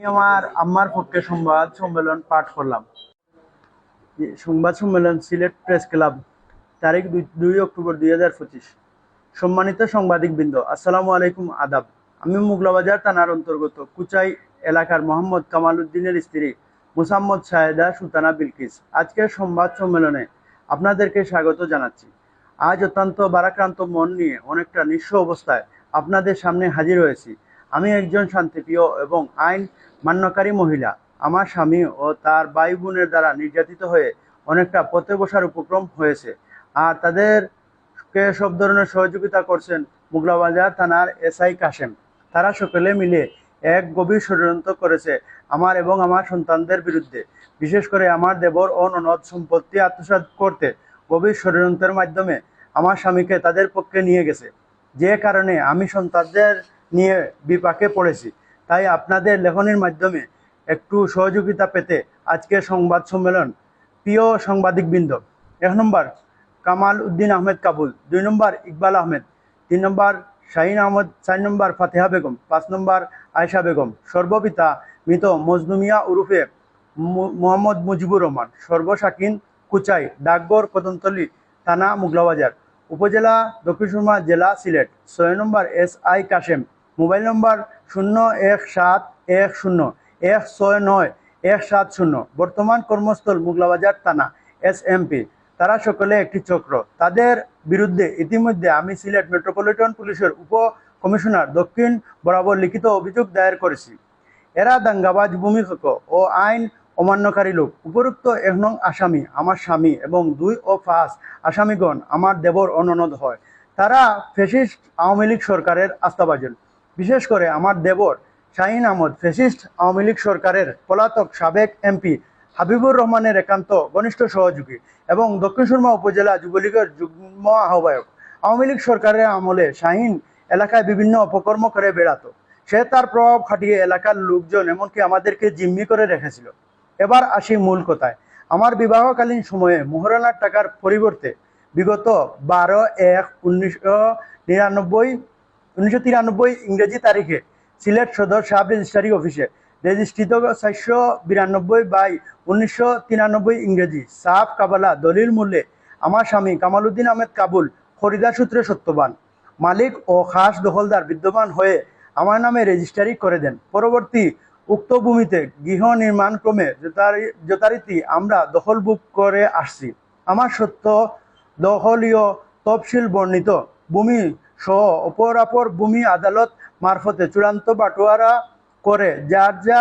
আমি আমার আম্মার পক্ষে সংবাদ সম্মেলন পাঠ করলাম। সংবাদ সম্মেলন সিলেট প্রেস ক্লাব, তারিখ দুই- অক্টোবর দুই হাজার পঁচিশ। সম্মানিত সাংবাদিক বৃন্দ আসসালামু আলাইকুম আদাব। আমি মুগলাবাজার থানার অন্তর্গত কুচাই এলাকার মোহাম্মদ কামাল উদ্দিনের স্ত্রী মুসাম্মদ সায়েদা সুলতানা বিলকিস। আজকের সংবাদ সম্মেলনে আপনাদেরকে স্বাগত জানাচ্ছি। আজ অত্যন্ত বারাক্রান্ত মন নিয়ে অনেকটা নিঃস্ব অবস্থায় আপনাদের সামনে হাজির হয়েছি। আমি একজন শান্তিপ্রিয় এবং আইন মান্যকারী মহিলা। আমার স্বামী ও তার ভাই বোনের দ্বারা নির্যাতিত হয়ে অনেকটা পথে বসার উপক্রম হয়েছে। আর তাদেরকে সব ধরনের সহযোগিতা করছেন মুগলাবাজার থানার এসআই কাশেম। তারা সকলে মিলে এক গভীর ষড়যন্ত্র করেছে আমার এবং আমার সন্তানদের বিরুদ্ধে। বিশেষ করে আমার দেবর ও ননদ সম্পত্তি আত্মসাৎ করতে গভীর ষড়যন্ত্রের মাধ্যমে আমার স্বামীকে তাদের পক্ষে নিয়ে গেছে। যে কারণে আমি সন্তানদের নিয়ে বিপাকে পড়েছি। তাই আপনাদের লেখনের মাধ্যমে একটু সহযোগিতা পেতে আজকে সংবাদ সম্মেলন প্রিয় সাংবাদিকবৃন্দ। এক নম্বর, কামাল উদ্দিন আহমেদ কাবুল। দুই নম্বর, ইকবাল আহমেদ। তিন নম্বর, শাহিন আহমদ। চার নম্বর, ফাতেহা বেগম। পাঁচ নম্বর, আয়শা বেগম। সর্বপিতা মৃত মজনুমিয়া উরুফে মোহাম্মদ মুজিবুর রহমান। সর্বশাকিন কুচাই, ডাকঘর কদমতলী থানা, মুগলাবাজার। উপজেলা, দক্ষিণ সুরমা, জেলা, সিলেট। ছয় নম্বর, S I Kashem. Mobile number শূন্য এক সাত এক শূন্য, এক ছয় নয় এক সাত শূন্য। বর্তমান কর্মস্থল মুগলাবাজার থানা, এস এমপি তারা সকলে একটি চক্র। তাদের বিরুদ্ধে ইতিমধ্যে আমি সিলেট মেট্রোপলিটন পুলিশের উপ কমিশনার দক্ষিণ বরাবর লিখিত অভিযোগ দায়ের করেছি। এরা দাঙ্গাবাজ ভূমিকক ও আইন অমান্যকারী লোক। উপরুক্ত এক নং আসামি আমার স্বামী এবং দুই ও পাঁচ আসামিগণ আমার দেবর অননদ হয়। তারা ফেসিস্ট আওয়ামী লীগ সরকারের আস্থাভাজন। বিশেষ করে আমার দেবর শাহিন আহমদ, ফেসিস্ট আওয়ামী লীগ সরকারের পলাতক সাবেক এমপি হাবিবুর রহমানের একান্ত ঘনিষ্ঠ সহযোগী এবং দক্ষিণ সুরমা উপজেলা যুবলীগের যুগ্ম আহ্বায়ক। আওয়ামী লীগ সরকারের আমলে শাহিন এলাকায় বিভিন্ন অপকর্ম করে বেড়াতো। সে তার প্রভাব খাটিয়ে এলাকার লোকজন এমনকি আমাদেরকে জিম্মি করে রেখেছিল। এবার আসি মূল কথায়। আমার বিবাহকালীন সময়ে মোহরানার টাকার পরিবর্তে বিগত বারো এক উনিশশো নিরানব্বই উনিশশো তিরানব্বই ইংরেজি তারিখে সিলেট সদর সাব রেজিস্ট্রারি অফিসে রেজিস্ট্রিত চারশো বিরানব্বই বাই উনিশশো তিরানব্বই ইংরেজি সাফ কাবালা দলিল মূল্যে আমার স্বামী কামালউদ্দিন আহমেদ কাবুল খরিদা সূত্রে সত্যবান। মালিক ও খাস দখলদার বিদ্যমান হয়ে আমার নামে রেজিস্ট্রারি করে দেন। পরবর্তী উক্ত ভূমিতে গৃহ নির্মাণ ক্রমে যথারীতি আমরা দখল বুক করে আসছি। আমার সত্য দখলীয় তফসিল বর্ণিত ভূমি সহ অপরাপর ভূমি আদালত মারফতে চূড়ান্ত বাটোয়ারা করে যার যার